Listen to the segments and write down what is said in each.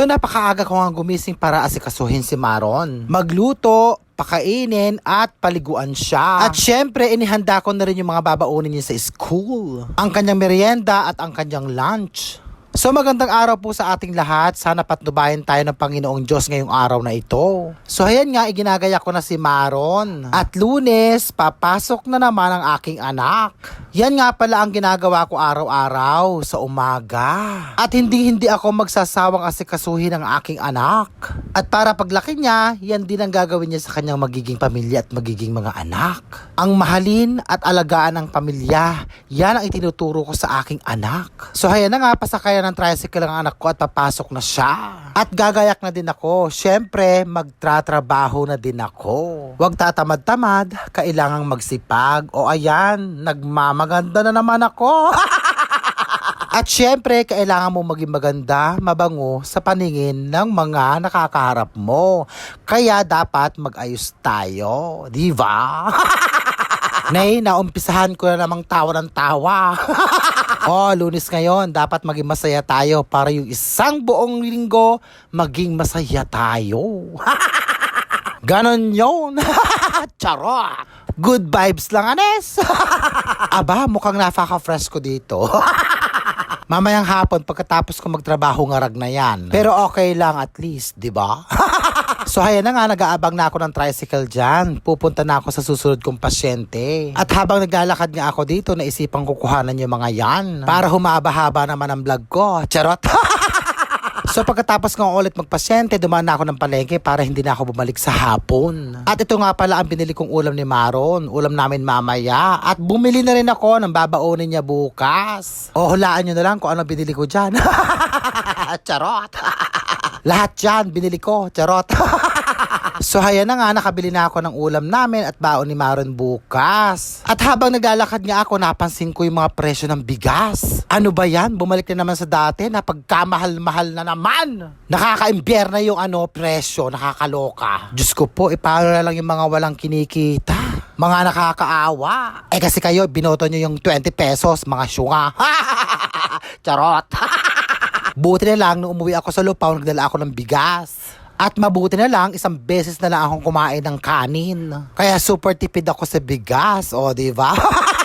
So napakaaga ko nga gumising para asikasuhin si Maron. Magluto, pakainin at paliguan siya. At syempre, inihanda ko na rin yung mga babaunin niya sa school. Ang kanyang merienda at ang kanyang lunch. So magandang araw po sa ating lahat. Sana patnubayan tayo ng Panginoong Diyos ngayong araw na ito. So ayan nga, iginagaya ko na si Maron. At lunes, papasok na naman ang aking anak. Yan nga pala ang ginagawa ko araw-araw sa umaga. At hindi hindi ako magsasawang asikasuhin ang aking anak. At para paglaki niya, yan din ang gagawin niya sa kanyang magiging pamilya at magiging mga anak. Ang mahalin at alagaan ng pamilya, yan ang itinuturo ko sa aking anak. So ayan na nga, pasakayan ng tricycle ang anak ko at papasok na siya. At gagayak na din ako. Siyempre, magtratrabaho na din ako. Huwag tatamad-tamad, kailangang magsipag. O ayan, nagmamaganda na naman ako. At syempre, kailangan mo maging maganda, mabango sa paningin ng mga nakakaharap mo. Kaya dapat mag-ayos tayo, di ba? Nay, naumpisahan ko na namang tawa ng tawa. oh, lunis ngayon, dapat maging masaya tayo para yung isang buong linggo maging masaya tayo. Ganon yun. Charot. Good vibes lang, Anes. Aba, mukhang napaka-fresh ko dito. Mamayang hapon pagkatapos ko magtrabaho ngarag na yan. Pero okay lang at least, di ba? So ayan na nga, nag-aabang na ako ng tricycle dyan. Pupunta na ako sa susunod kong pasyente. At habang naglalakad nga ako dito, naisipang kukuhanan yung mga yan. Para humaba-haba naman ang vlog ko. Charot! So pagkatapos ko ulit magpasyente, dumaan na ako ng palengke para hindi na ako bumalik sa hapon. At ito nga pala ang binili kong ulam ni Maron. Ulam namin mamaya. At bumili na rin ako ng babaunin niya bukas. O hulaan nyo na lang kung ano binili ko dyan. Charot. Lahat yan, binili ko. Charot. so haya na nga, nakabili na ako ng ulam namin at baon ni Maron bukas. At habang naglalakad nga ako, napansin ko yung mga presyo ng bigas. Ano ba yan? Bumalik na naman sa dati na pagkamahal-mahal na naman. Nakaka-imbier na yung ano, presyo, nakakaloka. Diyos ko po, paano na lang yung mga walang kinikita? Mga nakakaawa. Eh kasi kayo, binoto nyo yung 20 pesos, mga syunga. Charot. Buti na lang, nung umuwi ako sa Lupaw, nagdala ako ng bigas. At mabuti na lang, isang beses na lang akong kumain ng kanin. Kaya super tipid ako sa bigas, o di ba?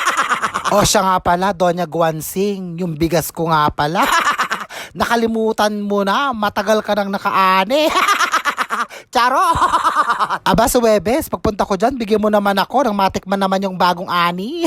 o siya nga pala, Doña Guansing, yung bigas ko nga pala. Nakalimutan mo na, matagal ka nang nakaani. Charo! Aba, sa Webes, pagpunta ko dyan, bigyan mo naman ako nang matikman naman yung bagong ani.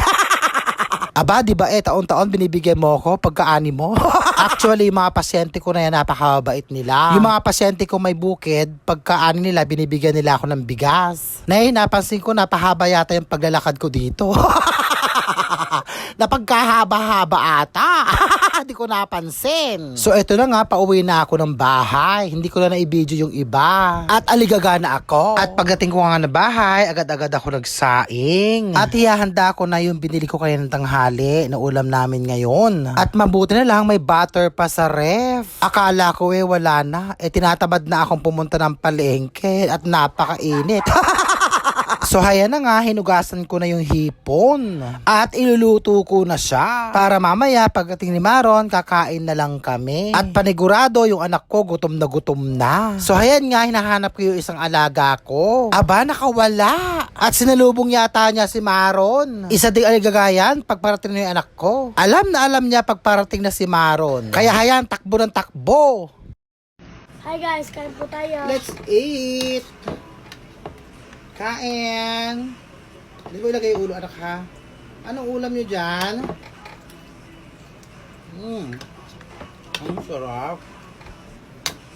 Aba, di ba eh, taon-taon binibigyan mo ako pagkaani mo? Actually, yung mga pasyente ko na yan, napakabait nila. Yung mga pasyente ko may bukid, pagkaani nila, binibigyan nila ako ng bigas. Nay, napansin ko, napahaba yata yung paglalakad ko dito. Napagkahaba-haba ata. Hindi ko napansin. So, eto na nga, pauwi na ako ng bahay. Hindi ko na na-video yung iba. At aligaga na ako. At pagdating ko nga na bahay, agad-agad ako nagsaing. At ihahanda ko na yung binili ko kaya ng tanghali na ulam namin ngayon. At mabuti na lang, may butter pa sa ref. Akala ko eh, wala na. Eh, tinatamad na akong pumunta ng palengke at napakainit. So haya na nga, hinugasan ko na yung hipon. At iluluto ko na siya. Para mamaya, pagdating ni Maron, kakain na lang kami. At panigurado, yung anak ko gutom na gutom na. So hayan nga, hinahanap ko yung isang alaga ko. Aba, nakawala. At sinalubong yata niya si Maron. Isa ding aligagayan pagparating na yung anak ko. Alam na alam niya pagparating na si Maron. Kaya hayan, takbo ng takbo. Hi guys, kain po tayo. Let's eat! Kain! Hindi ko ilagay ulo, anak ha? Anong ulam nyo dyan? Mmm. Ang sarap.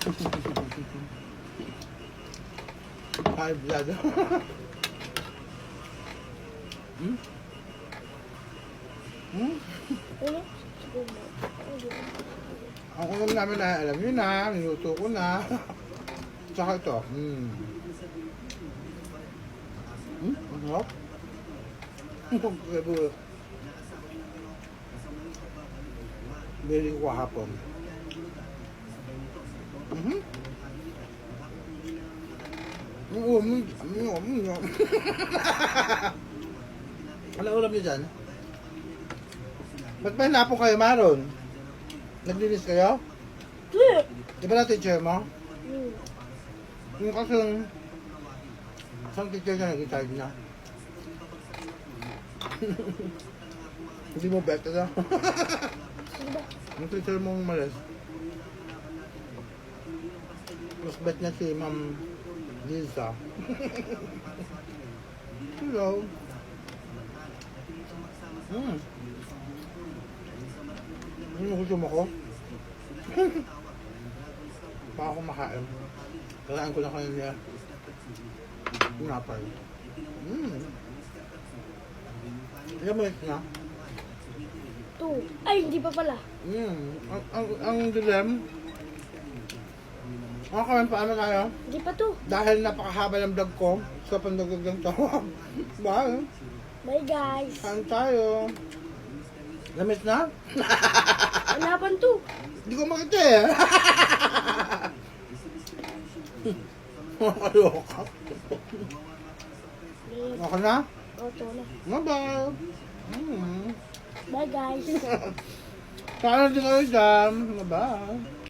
High blood. hmm? Hmm? Ang ulam namin na alam nyo na, niluto ko na. Tsaka ito. Hmm. Hmm? Ang sarap. Ang sarap. Bili ko hapon. Mhm. Ang ulam, ang ulam. Ano niyo dyan? Ba't ba hinapon kayo, Maron? Naglinis kayo? Di ba na teacher mo? Hmm. Yung kasing... Isang teacher na nag-retired na. Hindi mo bet na. Yung teacher mong malas. Mas bet na si Ma'am Lisa. Hello. Hmm. Ano gusto mo ko? Baka ako makain. Kailangan ko na kanina. Pinapay. Hmm. Ilan mo na? Two. Ay, hindi pa pala. Hmm. Ang, ang, ang dilem. Okay, paano tayo? Hindi pa two. Dahil napakahaba ng vlog ko, sa pandagdag ng tawa. Bye. Bye guys. Saan tayo? Lamit na? Hanapan two. Hindi ko makita eh. Makaloka. Okay na? Oto na. Bye-bye. Hmm. Bye guys. Paano din kayo dyan? Bye-bye.